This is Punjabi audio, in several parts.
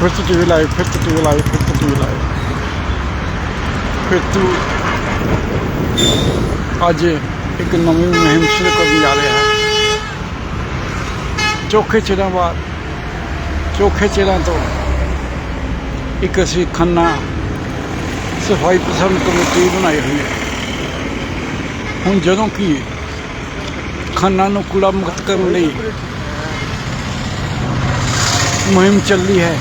ਫਿਰ ਤੋਂ ਟੀਵੀ ਲਾਈਵ ਫਿਰ ਤੋਂ ਟੀਵੀ ਲਾਈਵ ਫਿਰ ਤੋਂ ਟੀਵੀ ਲਾਈਵ ਫਿਰ ਤੋਂ ਅੱਜ ਇੱਕ ਨਵੀਂ ਮੁਹਿੰਮ ਸ਼ੁਰੂ ਕਰਨ ਜਾ ਰਿਹਾ ਹੈ। ਚੋਖੇ ਚਿਰਾਂ ਬਾਅਦ ਚੋਖੇ ਚਿਰਾਂ ਤੋਂ ਇੱਕ ਅਸੀਂ ਖੰਨਾ ਸਫ਼ਾਈ ਪਸੰਦ ਕਮੇਟੀ ਬਣਾਈ ਹੋਈ ਹੈ। ਹੁਣ ਜਦੋਂ ਕਿ ਖੰਨਾ ਨੂੰ ਕੂੜਾ ਮੁਕਤ ਕਰਨ ਲਈ ਮੁਹਿੰਮ ਚੱਲੀ ਹੈ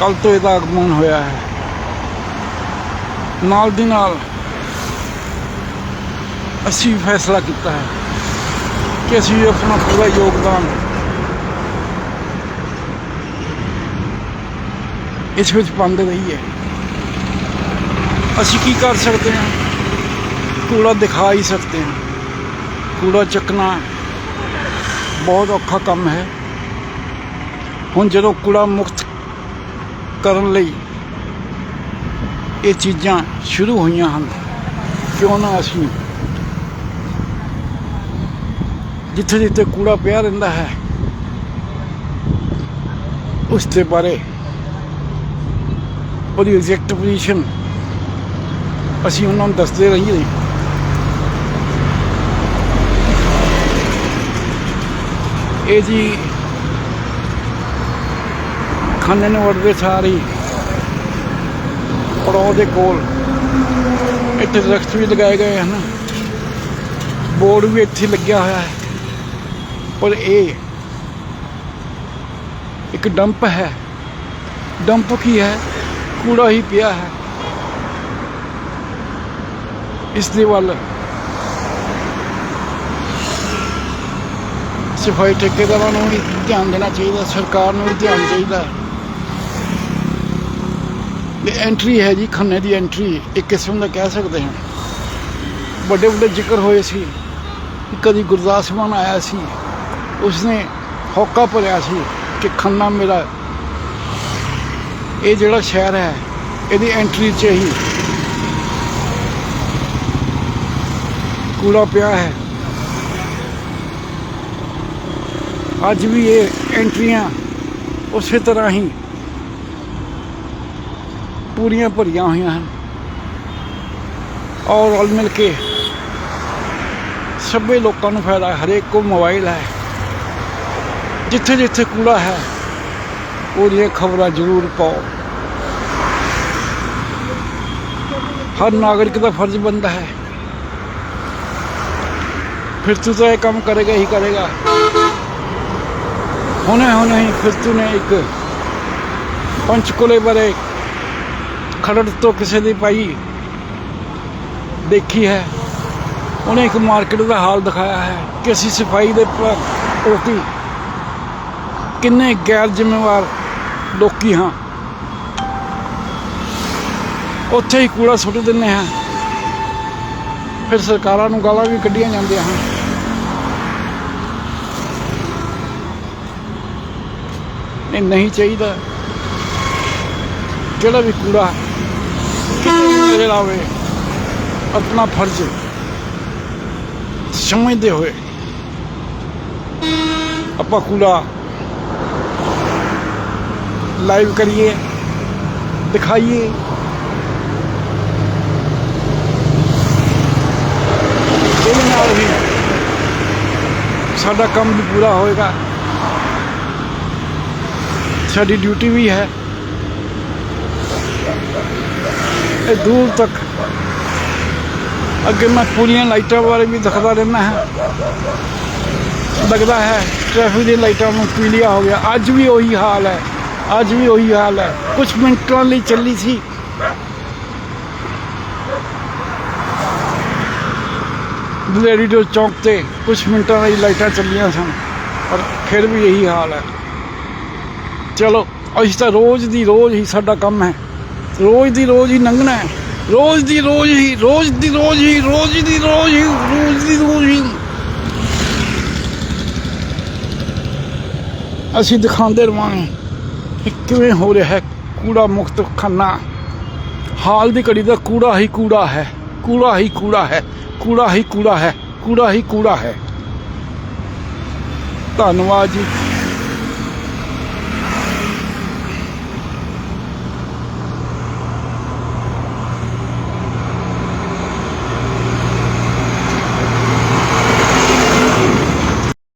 ਕੱਲ ਤੋਂ ਇਹਦਾ ਆਗਮਨ ਹੋਇਆ ਹੈ। ਨਾਲ ਦੀ ਨਾਲ ਅਸੀਂ ਫੈਸਲਾ ਕੀਤਾ ਹੈ ਕਿ ਅਸੀਂ ਆਪਣਾ ਪੂਰਾ ਯੋਗਦਾਨ ਇਸ ਵਿੱਚ ਪਾਉਂਦੇ ਰਹੀਏ। ਅਸੀਂ ਕੀ ਕਰ ਸਕਦੇ ਹਾਂ? ਕੂੜਾ ਦਿਖਾ ਹੀ ਸਕਦੇ ਹਾਂ। ਕੂੜਾ ਚੱਕਣਾ ਬਹੁਤ ਔਖਾ ਕੰਮ ਹੈ। ਹੁਣ ਜਦੋਂ ਕੂੜਾ ਮੁਕਤ ਕਰਨ ਲਈ ਇਹ ਚੀਜ਼ਾਂ ਸ਼ੁਰੂ ਹੋਈਆਂ ਹਨ ਕਿਉਂ ਨਾ ਅਸੀਂ ਜਿੱਥੇ ਜਿੱਥੇ ਕੂੜਾ ਪਿਆ ਰਹਿੰਦਾ ਹੈ, ਉਸ ਦੇ ਬਾਰੇ ਉਹਦੀ ਐਗਜ਼ੈਕਟ ਪੋਜੀਸ਼ਨ ਅਸੀਂ ਉਹਨਾਂ ਨੂੰ ਦੱਸਦੇ ਰਹੀਏ। ਇਹ ਜੀ ਖਾਨੇ ਨੂੰ ਵੜਦੇ ਸਾਰੀ ਪੜਾਅ ਦੇ ਕੋਲ ਇੱਥੇ ਦਰਖਤ ਵੀ ਲਗਾਏ ਗਏ ਹਨ। ਬੋਰਡ ਵੀ ਇੱਥੇ ਲੱਗਿਆ ਹੋਇਆ ਹੈ। ਪਰ ਇਹ ਇੱਕ ਡੰਪ ਹੈ। ਡੰਪ ਕੀ ਹੈ? ਕੂੜਾ ਹੀ ਪਿਆ ਹੈ। ਇਸ ਦੇ ਵੱਲ ਸਫ਼ਾਈ ਠੇਕੇਦਾਰਾਂ ਨੂੰ ਵੀ ਧਿਆਨ ਦੇਣਾ ਚਾਹੀਦਾ, ਸਰਕਾਰ ਨੂੰ ਵੀ ਧਿਆਨ ਚਾਹੀਦਾ। ਇਹ ਐਂਟਰੀ ਹੈ ਜੀ, ਖੰਨੇ ਦੀ ਐਂਟਰੀ ਇੱਕ ਕਿਸਮ ਦਾ ਕਹਿ ਸਕਦੇ ਹਾਂ। ਵੱਡੇ ਵੱਡੇ ਜ਼ਿਕਰ ਹੋਏ ਸੀ। ਕਦੀ ਗੁਰਦਾਸ ਮਾਨ ਆਇਆ ਸੀ। ਉਸਨੇ ਹੌਕਾ ਭਰਿਆ ਸੀ ਕਿ ਖੰਨਾ ਮੇਰਾ, ਇਹ ਜਿਹੜਾ ਸ਼ਹਿਰ ਹੈ, ਇਹਦੀ ਐਂਟਰੀ 'ਚ ਹੀ ਕੂੜਾ ਪਿਆ ਹੈ। ਅੱਜ ਵੀ ਇਹ ਐਂਟਰੀਆਂ ਉਸੇ ਤਰ੍ਹਾਂ ਹੀ ਪੂਰੀਆਂ ਭਰੀਆਂ ਹੋਈਆਂ ਹਨ ਔਰ ਰਲ ਮਿਲ ਕੇ ਸਭੇ ਲੋਕਾਂ ਨੂੰ ਫਾਇਦਾ ਹੈ ਹਰੇਕ ਕੋ ਮੋਬਾਈਲ ਹੈ ਜਿੱਥੇ ਜਿੱਥੇ ਕੂੜਾ ਹੈ ਉਹਦੀਆਂ ਖਬਰਾਂ ਜ਼ਰੂਰ ਪਾਓ ਹਰ ਨਾਗਰਿਕ ਦਾ ਫਰਜ਼ ਬਣਦਾ ਹੈ ਫਿਰ ਤੂੰ ਤਾਂ ਇਹ ਕੰਮ ਕਰੇਗਾ ਹੀ ਕਰੇਗਾ ਹੁਣੇ ਹੁਣੇ ਹੀ ਫਿਰ ਤੂੰ ਨੇ ਇੱਕ ਪੰਚਕੁਲੇ ਬਾਰੇ ਖਰੜ ਤੋਂ ਕਿਸੇ ਦੀ ਪਾਈ ਦੇਖੀ ਹੈ। ਉਹਨੇ ਇੱਕ ਮਾਰਕੀਟ ਦਾ ਹਾਲ ਦਿਖਾਇਆ ਹੈ ਕਿ ਅਸੀਂ ਸਫ਼ਾਈ ਦੇ ਪ੍ਰ- ਪ੍ਰਤੀ ਕਿੰਨੇ ਗੈਰ ਜ਼ਿੰਮੇਵਾਰ ਲੋਕੀ ਹਾਂ। ਉੱਥੇ ਹੀ ਕੂੜਾ ਸੁੱਟ ਦਿੰਦੇ ਹਾਂ। ਫਿਰ ਸਰਕਾਰਾਂ ਨੂੰ ਗਾਲਾਂ ਵੀ ਕੱਢੀਆਂ ਜਾਂਦੀਆਂ ਹਨ। ਇਹ ਨਹੀਂ ਚਾਹੀਦਾ। ਜਿਹੜਾ ਵੀ ਕੂੜਾ ਕਿਤੇ ਵੀ ਲਾਵੇ ਆਪਣਾ ਫਰਜ਼ ਸਮਝਦੇ ਹੋਏ ਆਪਾਂ ਕੂੜਾ ਲਾਈਵ ਕਰੀਏ ਦਿਖਾਈਏ ਇਹਦੇ ਨਾਲ ਹੀ ਸਾਡਾ ਕੰਮ ਵੀ ਪੂਰਾ ਹੋਏਗਾ ਸਾਡੀ ਡਿਊਟੀ ਵੀ ਹੈ ਇਹ ਦੂਰ ਤੱਕ। ਅੱਗੇ ਮੈਂ ਪੂਰੀਆਂ ਲਾਈਟਾਂ ਬਾਰੇ ਵੀ ਦਿਖਦਾ ਰਹਿੰਦਾ ਹਾਂ। ਲੱਗਦਾ ਹੈ ਟ੍ਰੈਫਿਕ ਦੀ ਲਾਈਟਾਂ ਨੂੰ ਪੀਲੀਆ ਹੋ ਗਿਆ। ਅੱਜ ਵੀ ਉਹੀ ਹਾਲ ਹੈ। ਅੱਜ ਵੀ ਉਹੀ ਹਾਲ ਹੈ। ਕੁਝ ਮਿੰਟਾਂ ਲਈ ਚੱਲੀ ਸੀ। ਦਲੇਰੀ ਦੇ ਚੌਂਕ ਤੇ ਕੁਝ ਮਿੰਟਾਂ ਲਈ ਲਾਈਟਾਂ ਚੱਲੀਆਂ ਸਨ, ਪਰ ਫਿਰ ਵੀ ਇਹੀ ਹਾਲ ਹੈ। ਚਲੋ, ਅਸੀਂ ਤਾਂ ਰੋਜ਼ ਦੀ ਰੋਜ਼ ਹੀ ਸਾਡਾ ਕੰਮ ਹੈ। ਰੋਜ਼ ਦੀ ਰੋਜ਼ ਹੀ ਲੰਘਣਾ ਹੈ। ਰੋਜ਼ ਦੀ ਰੋਜ਼ ਹੀ, ਰੋਜ਼ ਦੀ ਰੋਜ਼ ਹੀ, ਰੋਜ਼ ਦੀ ਰੋਜ਼ ਹੀ, ਰੋਜ਼ ਦੀ ਰੋਜ਼ ਹੀ। ਅਸੀਂ ਦਿਖਾਉਂਦੇ ਰਵਾਂਗੇ ਕਿ ਕਿਵੇਂ ਹੋ ਰਿਹਾ ਹੈ ਕੂੜਾ ਮੁਕਤ ਖੰਨਾ। ਹਾਲ ਦੀ ਘੜੀ ਦਾ ਕੂੜਾ ਹੀ ਕੂੜਾ ਹੈ, ਕੂੜਾ ਹੀ ਕੂੜਾ ਹੈ, ਕੂੜਾ ਹੀ ਕੂੜਾ ਹੈ, ਕੂੜਾ ਹੀ ਕੂੜਾ ਹੈ। ਧੰਨਵਾਦ ਜੀ।